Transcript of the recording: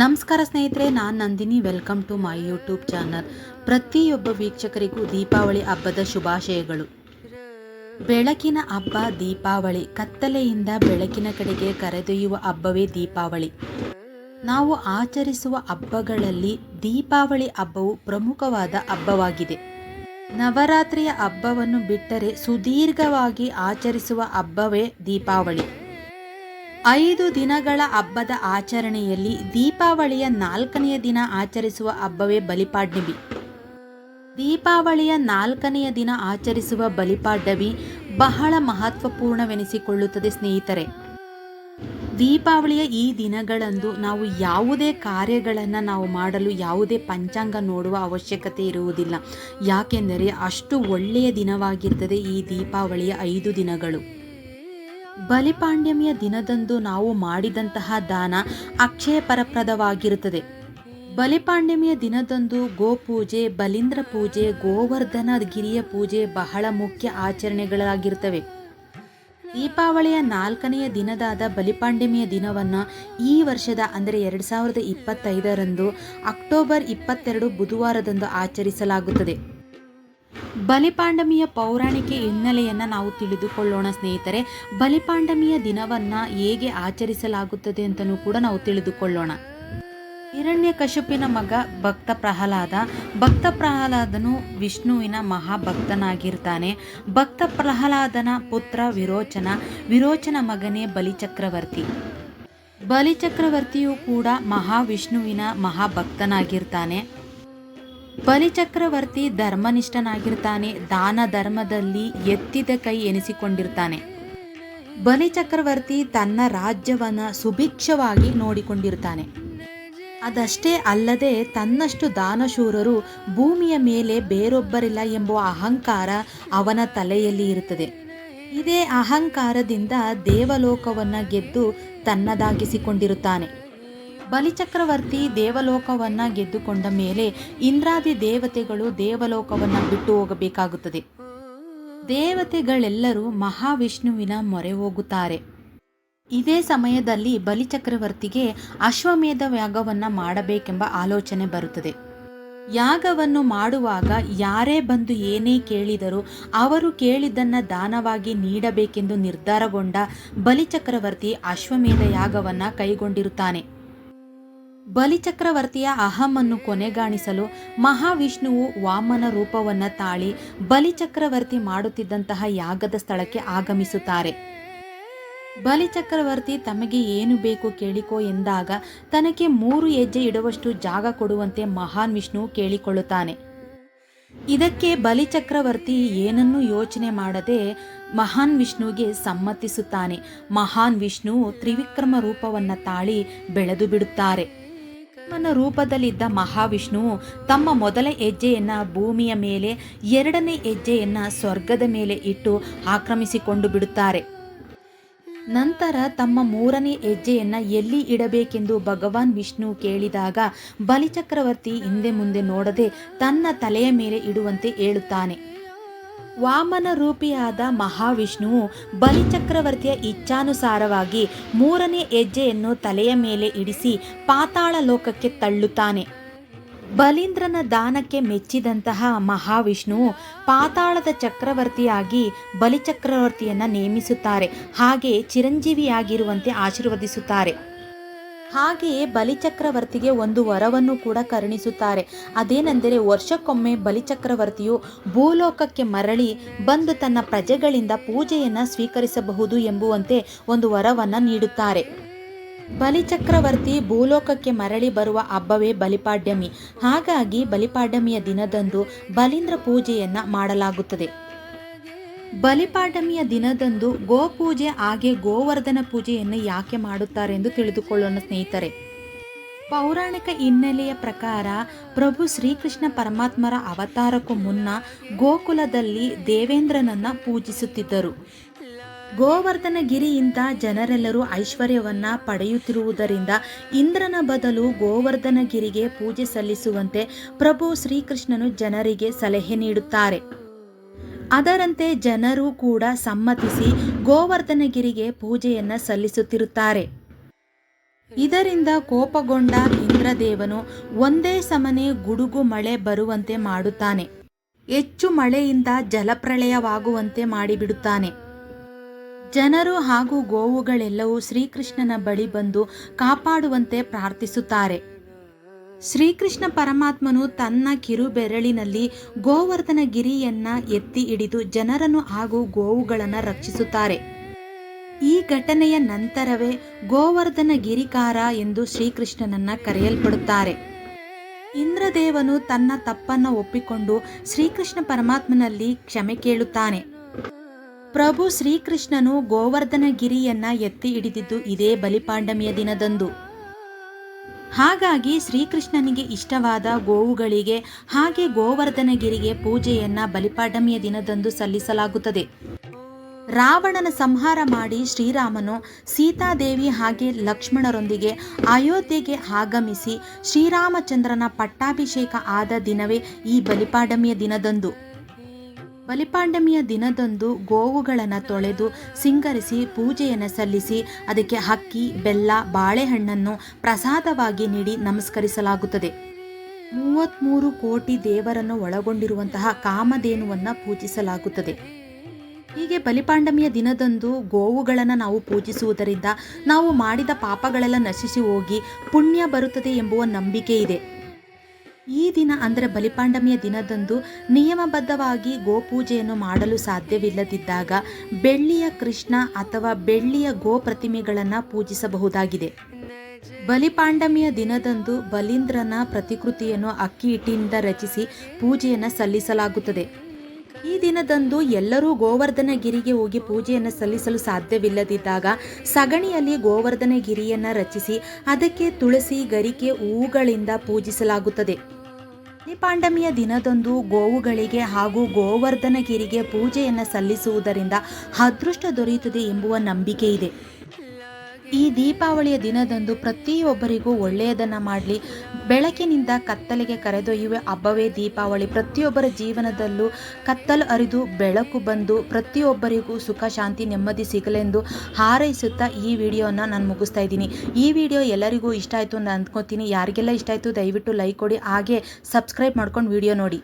ನಮಸ್ಕಾರ ಸ್ನೇಹಿತರೆ, ನಾನು Nandini. Welcome to my YouTube channel ಪ್ರತಿಯೊಬ್ಬ ವೀಕ್ಷಕರಿಗೂ ದೀಪಾವಳಿ ಹಬ್ಬದ ಶುಭಾಶಯಗಳು. ಬೆಳಕಿನ ಹಬ್ಬ, ದೀಪಾವಳಿ. ಕತ್ತಲೆಯಿಂದ ಬೆಳಕಿನ ಕಡೆಗೆ ಕರೆದೊಯ್ಯುವ ಹಬ್ಬವೇ ದೀಪಾವಳಿ. ನಾವು ಆಚರಿಸುವ ಹಬ್ಬಗಳಲ್ಲಿ ದೀಪಾವಳಿ ಹಬ್ಬವು ಪ್ರಮುಖವಾದ ಹಬ್ಬವಾಗಿದೆ. ನವರಾತ್ರಿಯ ಹಬ್ಬವನ್ನು ಬಿಟ್ಟರೆ ಸುದೀರ್ಘವಾಗಿ ಆಚರಿಸುವ ಹಬ್ಬವೇ ದೀಪಾವಳಿ. ಐದು ದಿನಗಳ ಹಬ್ಬದ ಆಚರಣೆಯಲ್ಲಿ ದೀಪಾವಳಿಯ ನಾಲ್ಕನೆಯ ದಿನ ಆಚರಿಸುವ ಹಬ್ಬವೇ ಬಲಿಪಾಡ್ನವಿ. ದೀಪಾವಳಿಯ ನಾಲ್ಕನೆಯ ದಿನ ಆಚರಿಸುವ ಬಲಿಪಾಡ್ನವಿ ಬಹಳ ಮಹತ್ವಪೂರ್ಣವೆನಿಸಿಕೊಳ್ಳುತ್ತದೆ ಸ್ನೇಹಿತರೆ. ದೀಪಾವಳಿಯ ಈ ದಿನಗಳಂದು ನಾವು ಯಾವುದೇ ಕಾರ್ಯಗಳನ್ನು ನಾವು ಮಾಡಲು ಯಾವುದೇ ಪಂಚಾಂಗ ನೋಡುವ ಅವಶ್ಯಕತೆ ಇರುವುದಿಲ್ಲ. ಯಾಕೆಂದರೆ ಅಷ್ಟು ಒಳ್ಳೆಯ ದಿನವಾಗಿರ್ತದೆ ಈ ದೀಪಾವಳಿಯ ಐದು ದಿನಗಳು. ಬಲಿಪಾಂಡ್ಯಮಿಯ ದಿನದಂದು ನಾವು ಮಾಡಿದಂತಹ ದಾನ ಅಕ್ಷಯ ಪರಪ್ರದವಾಗಿರುತ್ತದೆ ಬಲಿಪಾಂಡ್ಯಮಿಯ ದಿನದಂದು ಗೋಪೂಜೆ, ಬಲೀಂದ್ರ ಪೂಜೆ, ಗೋವರ್ಧನ ಗಿರಿಯ ಪೂಜೆ ಬಹಳ ಮುಖ್ಯ ಆಚರಣೆಗಳಾಗಿರ್ತವೆ ದೀಪಾವಳಿಯ ನಾಲ್ಕನೆಯ ದಿನದಾದ ಬಲಿಪಾಂಡ್ಯಮಿಯ ದಿನವನ್ನು ಈ ವರ್ಷದ ಅಂದರೆ ಎರಡು ಸಾವಿರದ ಇಪ್ಪತ್ತೈದರಂದು ಅಕ್ಟೋಬರ್ ಇಪ್ಪತ್ತೆರಡು ಬುಧವಾರದಂದು ಆಚರಿಸಲಾಗುತ್ತದೆ. ಬಲಿಪಾಂಡಮಿಯ ಪೌರಾಣಿಕ ಹಿನ್ನೆಲೆಯನ್ನು ನಾವು ತಿಳಿದುಕೊಳ್ಳೋಣ, ಸ್ನೇಹಿತರೆ. ಬಲಿಪಾಂಡಮಿಯ ದಿನವನ್ನು ಹೇಗೆ ಆಚರಿಸಲಾಗುತ್ತದೆ ಅಂತಲೂ ಕೂಡ ನಾವು ತಿಳಿದುಕೊಳ್ಳೋಣ. ಹಿರಣ್ಯ ಕಶುಪಿನ ಮಗ ಭಕ್ತ ಪ್ರಹ್ಲಾದ. ಭಕ್ತ ಪ್ರಹ್ಲಾದನು ವಿಷ್ಣುವಿನ ಮಹಾಭಕ್ತನಾಗಿರ್ತಾನೆ. ಭಕ್ತ ಪ್ರಹ್ಲಾದನ ಪುತ್ರ ವಿರೋಚನ. ವಿರೋಚನ ಮಗನೇ ಬಲಿಚಕ್ರವರ್ತಿ. ಬಲಿಚಕ್ರವರ್ತಿಯು ಕೂಡ ಮಹಾವಿಷ್ಣುವಿನ ಮಹಾಭಕ್ತನಾಗಿರ್ತಾನೆ. ಬಲಿಚಕ್ರವರ್ತಿ ಧರ್ಮನಿಷ್ಠನಾಗಿರ್ತಾನೆ, ದಾನ ಧರ್ಮದಲ್ಲಿ ಎತ್ತಿದ ಕೈ ಎನಿಸಿಕೊಂಡಿರ್ತಾನೆ. ಬಲಿಚಕ್ರವರ್ತಿ ತನ್ನ ರಾಜ್ಯವನ್ನು ಸುಭಿಕ್ಷವಾಗಿ ನೋಡಿಕೊಂಡಿರ್ತಾನೆ. ಅದಷ್ಟೇ ಅಲ್ಲದೆ ತನ್ನಷ್ಟು ದಾನಶೂರರು ಭೂಮಿಯ ಮೇಲೆ ಬೇರೊಬ್ಬರಿಲ್ಲ ಎಂಬ ಅಹಂಕಾರ ಅವನ ತಲೆಯಲ್ಲಿ ಇರುತ್ತದೆ. ಇದೇ ಅಹಂಕಾರದಿಂದ ದೇವಲೋಕವನ್ನು ಗೆದ್ದು ತನ್ನದಾಗಿಸಿಕೊಂಡಿರುತ್ತಾನೆ. ಬಲಿಚಕ್ರವರ್ತಿ ದೇವಲೋಕವನ್ನು ಗೆದ್ದುಕೊಂಡ ಮೇಲೆ ಇಂದ್ರಾದಿ ದೇವತೆಗಳು ದೇವಲೋಕವನ್ನು ಬಿಟ್ಟು ಹೋಗಬೇಕಾಗುತ್ತದೆ. ದೇವತೆಗಳೆಲ್ಲರೂ ಮಹಾವಿಷ್ಣುವಿನ ಮೊರೆ ಹೋಗುತ್ತಾರೆ. ಇದೇ ಸಮಯದಲ್ಲಿ ಬಲಿಚಕ್ರವರ್ತಿಗೆ ಅಶ್ವಮೇಧ ಯಾಗವನ್ನು ಮಾಡಬೇಕೆಂಬ ಆಲೋಚನೆ ಬರುತ್ತದೆ. ಯಾಗವನ್ನು ಮಾಡುವಾಗ ಯಾರೇ ಬಂದು ಏನೇ ಕೇಳಿದರೂ ಅವರು ಕೇಳಿದ್ದನ್ನು ದಾನವಾಗಿ ನೀಡಬೇಕೆಂದು ನಿರ್ಧಾರಗೊಂಡ ಬಲಿಚಕ್ರವರ್ತಿ ಅಶ್ವಮೇಧ ಯಾಗವನ್ನು ಕೈಗೊಂಡಿರುತ್ತಾನೆ. ಬಲಿಚಕ್ರವರ್ತಿಯ ಅಹಮನ್ನು ಕೊನೆಗಾಣಿಸಲು ಮಹಾವಿಷ್ಣುವು ವಾಮನ ರೂಪವನ್ನು ತಾಳಿ ಬಲಿಚಕ್ರವರ್ತಿ ಮಾಡುತ್ತಿದ್ದಂತಹ ಯಾಗದ ಸ್ಥಳಕ್ಕೆ ಆಗಮಿಸುತ್ತಾರೆ. ಬಲಿಚಕ್ರವರ್ತಿ ತಮಗೆ ಏನು ಬೇಕು ಕೇಳಿಕೋ ಎಂದಾಗ ತನಗೆ ಮೂರು ಹೆಜ್ಜೆ ಇಡುವಷ್ಟು ಜಾಗ ಕೊಡುವಂತೆ ಮಹಾನ್ ವಿಷ್ಣು ಕೇಳಿಕೊಳ್ಳುತ್ತಾನೆ. ಇದಕ್ಕೆ ಬಲಿಚಕ್ರವರ್ತಿ ಏನನ್ನೂ ಯೋಚನೆ ಮಾಡದೆ ಮಹಾನ್ ವಿಷ್ಣುವಿಗೆ ಸಮ್ಮತಿಸುತ್ತಾನೆ. ಮಹಾನ್ ವಿಷ್ಣು ತ್ರಿವಿಕ್ರಮ ರೂಪವನ್ನು ತಾಳಿ ಬೆಳೆದು ಬಿಡುತ್ತಾರೆ. ನ ರೂಪದಲ್ಲಿದ್ದ ಮಹಾವಿಷ್ಣು ತಮ್ಮ ಮೊದಲ ಹೆಜ್ಜೆಯನ್ನು ಭೂಮಿಯ ಮೇಲೆ, ಎರಡನೇ ಹೆಜ್ಜೆಯನ್ನು ಸ್ವರ್ಗದ ಮೇಲೆ ಇಟ್ಟು ಆಕ್ರಮಿಸಿಕೊಂಡು ಬಿಡುತ್ತಾರೆ. ನಂತರ ತಮ್ಮ ಮೂರನೇ ಹೆಜ್ಜೆಯನ್ನು ಎಲ್ಲಿ ಇಡಬೇಕೆಂದು ಭಗವಾನ್ ವಿಷ್ಣು ಕೇಳಿದಾಗ ಬಲಿಚಕ್ರವರ್ತಿ ಹಿಂದೆ ಮುಂದೆ ನೋಡದೆ ತನ್ನ ತಲೆಯ ಮೇಲೆ ಇಡುವಂತೆ ಹೇಳುತ್ತಾನೆ. ವಾಮನ ರೂಪಿಯಾದ ಮಹಾವಿಷ್ಣುವು ಬಲಿಚಕ್ರವರ್ತಿಯ ಇಚ್ಛಾನುಸಾರವಾಗಿ ಮೂರನೇ ಹೆಜ್ಜೆಯನ್ನು ತಲೆಯ ಮೇಲೆ ಇಡಿಸಿ ಪಾತಾಳ ಲೋಕಕ್ಕೆ ತಳ್ಳುತ್ತಾನೆ. ಬಲೀಂದ್ರನ ದಾನಕ್ಕೆ ಮೆಚ್ಚಿದಂತಹ ಮಹಾವಿಷ್ಣುವು ಪಾತಾಳದ ಚಕ್ರವರ್ತಿಯಾಗಿ ಬಲಿಚಕ್ರವರ್ತಿಯನ್ನು ನೇಮಿಸುತ್ತಾರೆ. ಹಾಗೆ ಚಿರಂಜೀವಿಯಾಗಿರುವಂತೆ ಆಶೀರ್ವದಿಸುತ್ತಾರೆ. ಹಾಗೆಯೇ ಬಲಿಚಕ್ರವರ್ತಿಗೆ ಒಂದು ವರವನ್ನು ಕೂಡ ಕರುಣಿಸುತ್ತಾರೆ. ಅದೇನೆಂದರೆ ವರ್ಷಕ್ಕೊಮ್ಮೆ ಬಲಿಚಕ್ರವರ್ತಿಯು ಭೂಲೋಕಕ್ಕೆ ಮರಳಿ ಬಂದು ತನ್ನ ಪ್ರಜೆಗಳಿಂದ ಪೂಜೆಯನ್ನು ಸ್ವೀಕರಿಸಬಹುದು ಎಂಬುವಂತೆ ಒಂದು ವರವನ್ನು ನೀಡುತ್ತಾರೆ. ಬಲಿಚಕ್ರವರ್ತಿ ಭೂಲೋಕಕ್ಕೆ ಮರಳಿ ಬರುವ ಹಬ್ಬವೇ ಬಲಿಪಾಡ್ಯಮಿ. ಹಾಗಾಗಿ ಬಲಿಪಾಡ್ಯಮಿಯ ದಿನದಂದು ಬಲೀಂದ್ರ ಪೂಜೆಯನ್ನು ಮಾಡಲಾಗುತ್ತದೆ. ಬಲಿಪಾಡ್ಯಮಿಯ ದಿನದಂದು ಗೋಪೂಜೆ ಹಾಗೆ ಗೋವರ್ಧನ ಪೂಜೆಯನ್ನು ಯಾಕೆ ಮಾಡುತ್ತಾರೆ ಎಂದು ತಿಳಿದುಕೊಳ್ಳೋಣ ಸ್ನೇಹಿತರೆ. ಪೌರಾಣಿಕ ಹಿನ್ನೆಲೆಯ ಪ್ರಕಾರ ಪ್ರಭು ಶ್ರೀಕೃಷ್ಣ ಪರಮಾತ್ಮರ ಅವತಾರಕ್ಕೂ ಮುನ್ನ ಗೋಕುಲದಲ್ಲಿ ದೇವೇಂದ್ರನನ್ನ ಪೂಜಿಸುತ್ತಿದ್ದರು. ಗೋವರ್ಧನ ಗಿರಿಯಿಂದ ಜನರೆಲ್ಲರೂ ಐಶ್ವರ್ಯವನ್ನ ಪಡೆಯುತ್ತಿರುವುದರಿಂದ ಇಂದ್ರನ ಬದಲು ಗೋವರ್ಧನ ಗಿರಿಗೆ ಪೂಜೆ ಸಲ್ಲಿಸುವಂತೆ ಪ್ರಭು ಶ್ರೀಕೃಷ್ಣನು ಜನರಿಗೆ ಸಲಹೆ ನೀಡುತ್ತಾರೆ. ಅದರಂತೆ ಜನರು ಕೂಡ ಸಮ್ಮತಿಸಿ ಗೋವರ್ಧನಗಿರಿಗೆ ಪೂಜೆಯನ್ನು ಸಲ್ಲಿಸುತ್ತಿರುತ್ತಾರೆ. ಇದರಿಂದ ಕೋಪಗೊಂಡ ಇಂದ್ರದೇವನು ಒಂದೇ ಸಮನೆ ಗುಡುಗು ಮಳೆ ಬರುವಂತೆ ಮಾಡುತ್ತಾನೆ. ಹೆಚ್ಚು ಮಳೆಯಿಂದ ಜಲಪ್ರಳಯವಾಗುವಂತೆ ಮಾಡಿಬಿಡುತ್ತಾನೆ. ಜನರು ಹಾಗೂ ಗೋವುಗಳೆಲ್ಲವೂ ಶ್ರೀಕೃಷ್ಣನ ಬಳಿ ಬಂದು ಕಾಪಾಡುವಂತೆ ಪ್ರಾರ್ಥಿಸುತ್ತಾರೆ. ಶ್ರೀಕೃಷ್ಣ ಪರಮಾತ್ಮನು ತನ್ನ ಕಿರುಬೆರಳಿನಲ್ಲಿ ಗೋವರ್ಧನ ಗಿರಿಯನ್ನ ಎತ್ತಿ ಹಿಡಿದು ಜನರನ್ನು ಹಾಗೂ ಗೋವುಗಳನ್ನು ರಕ್ಷಿಸುತ್ತಾರೆ. ಈ ಘಟನೆಯ ನಂತರವೇ ಗೋವರ್ಧನ ಗಿರಿಕಾರ ಎಂದು ಶ್ರೀಕೃಷ್ಣನನ್ನ ಕರೆಯಲ್ಪಡುತ್ತಾರೆ. ಇಂದ್ರದೇವನು ತನ್ನ ತಪ್ಪನ್ನು ಒಪ್ಪಿಕೊಂಡು ಶ್ರೀಕೃಷ್ಣ ಪರಮಾತ್ಮನಲ್ಲಿ ಕ್ಷಮೆ ಕೇಳುತ್ತಾನೆ. ಪ್ರಭು ಶ್ರೀಕೃಷ್ಣನು ಗೋವರ್ಧನ ಗಿರಿಯನ್ನ ಎತ್ತಿ ಹಿಡಿದಿದ್ದು ಇದೇ ಬಲಿಪಾಂಡಮಿಯ ದಿನದಂದು. ಹಾಗಾಗಿ ಶ್ರೀಕೃಷ್ಣನಿಗೆ ಇಷ್ಟವಾದ ಗೋವುಗಳಿಗೆ ಹಾಗೆ ಗೋವರ್ಧನಗಿರಿಗೆ ಪೂಜೆಯನ್ನ ಬಲಿಪಾಡಮಿಯ ದಿನದಂದು ಸಲ್ಲಿಸಲಾಗುತ್ತದೆ. ರಾವಣನ ಸಂಹಾರ ಮಾಡಿ ಶ್ರೀರಾಮನು ಸೀತಾದೇವಿ ಹಾಗೆ ಲಕ್ಷ್ಮಣರೊಂದಿಗೆ ಅಯೋಧ್ಯೆಗೆ ಆಗಮಿಸಿ ಶ್ರೀರಾಮಚಂದ್ರನ ಪಟ್ಟಾಭಿಷೇಕ ಆದ ದಿನವೇ ಈ ಬಲಿಪಾಡಮಿಯ ದಿನದಂದು. ಬಲಿಪಾಂಡಮಿಯ ದಿನದಂದು ಗೋವುಗಳನ್ನು ತೊಳೆದು ಸಿಂಗರಿಸಿ, ಪೂಜೆಯನ್ನು ಸಲ್ಲಿಸಿ, ಅದಕ್ಕೆ ಹಕ್ಕಿ ಬೆಲ್ಲ, ಬಾಳೆಹಣ್ಣನ್ನು ಪ್ರಸಾದವಾಗಿ ನೀಡಿ ನಮಸ್ಕರಿಸಲಾಗುತ್ತದೆ. ಮೂವತ್ತ್ಮೂರು ಕೋಟಿ ದೇವರನ್ನು ಒಳಗೊಂಡಿರುವಂತಹ ಕಾಮಧೇನುವನ್ನು ಪೂಜಿಸಲಾಗುತ್ತದೆ. ಹೀಗೆ ಬಲಿಪಾಂಡಮಿಯ ದಿನದಂದು ಗೋವುಗಳನ್ನು ನಾವು ಪೂಜಿಸುವುದರಿಂದ ನಾವು ಮಾಡಿದ ಪಾಪಗಳೆಲ್ಲ ನಶಿಸಿ ಹೋಗಿ ಪುಣ್ಯ ಬರುತ್ತದೆ ಎಂಬುವ ನಂಬಿಕೆ ಇದೆ. ಈ ದಿನ ಅಂದರೆ ಬಲಿಪಾಂಡಮಿಯ ದಿನದಂದು ನಿಯಮಬದ್ಧವಾಗಿ ಗೋಪೂಜೆಯನ್ನು ಮಾಡಲು ಸಾಧ್ಯವಿಲ್ಲದಿದ್ದಾಗ ಬೆಳ್ಳಿಯ ಕೃಷ್ಣ ಅಥವಾ ಬೆಳ್ಳಿಯ ಗೋ ಪ್ರತಿಮೆಗಳನ್ನು ಪೂಜಿಸಬಹುದಾಗಿದೆ. ಬಲಿಪಾಂಡಮಿಯ ದಿನದಂದು ಬಲೀಂದ್ರನ ಪ್ರತಿಕೃತಿಯನ್ನು ಅಕ್ಕಿ ಹಿಟ್ಟಿನಿಂದ ರಚಿಸಿ ಪೂಜೆಯನ್ನು ಸಲ್ಲಿಸಲಾಗುತ್ತದೆ. ಈ ದಿನದಂದು ಎಲ್ಲರೂ ಗೋವರ್ಧನ ಗಿರಿಗೆ ಹೋಗಿ ಪೂಜೆಯನ್ನು ಸಲ್ಲಿಸಲು ಸಾಧ್ಯವಿಲ್ಲದಿದ್ದಾಗ ಸಗಣಿಯಲ್ಲಿ ಗೋವರ್ಧನ ಗಿರಿಯನ್ನು ರಚಿಸಿ ಅದಕ್ಕೆ ತುಳಸಿ, ಗರಿಕೆ ಹೂಗಳಿಂದ ಪೂಜಿಸಲಾಗುತ್ತದೆ. ಪಾಂಡಮಿಯ ದಿನದಂದು ಗೋವುಗಳಿಗೆ ಹಾಗೂ ಗೋವರ್ಧನಗಿರಿಗೆ ಪೂಜೆಯನ್ನು ಸಲ್ಲಿಸುವುದರಿಂದ ಅದೃಷ್ಟ ದೊರೆಯುತ್ತದೆ ಎಂಬುವ ನಂಬಿಕೆ ಇದೆ. ಈ ದೀಪಾವಳಿಯ ದಿನದಂದು ಪ್ರತಿಯೊಬ್ಬರಿಗೂ ಒಳ್ಳೆಯದನ್ನು ಮಾಡಲಿ. ಬೆಳಕಿನಿಂದ ಕತ್ತಲಿಗೆ ಕರೆದೊಯ್ಯುವ ಹಬ್ಬವೇ ದೀಪಾವಳಿ. ಪ್ರತಿಯೊಬ್ಬರ ಜೀವನದಲ್ಲೂ ಕತ್ತಲು ಅರಿದು ಬೆಳಕು ಬಂದು ಪ್ರತಿಯೊಬ್ಬರಿಗೂ ಸುಖ, ಶಾಂತಿ, ನೆಮ್ಮದಿ ಸಿಗಲೆಂದು ಹಾರೈಸುತ್ತಾ ಈ ವಿಡಿಯೋನ ನಾನು ಮುಗಿಸ್ತಾ ಇದ್ದೀನಿ. ಈ ವಿಡಿಯೋ ಎಲ್ಲರಿಗೂ ಇಷ್ಟ ಆಯಿತು ಅಂತ ಅಂದ್ಕೋತೀನಿ ಯಾರಿಗೆಲ್ಲ ಇಷ್ಟ ಆಯಿತು ದಯವಿಟ್ಟು ಲೈಕ್ ಕೊಡಿ. ಹಾಗೆ ಸಬ್ಸ್ಕ್ರೈಬ್ ಮಾಡ್ಕೊಂಡು ವಿಡಿಯೋ ನೋಡಿ.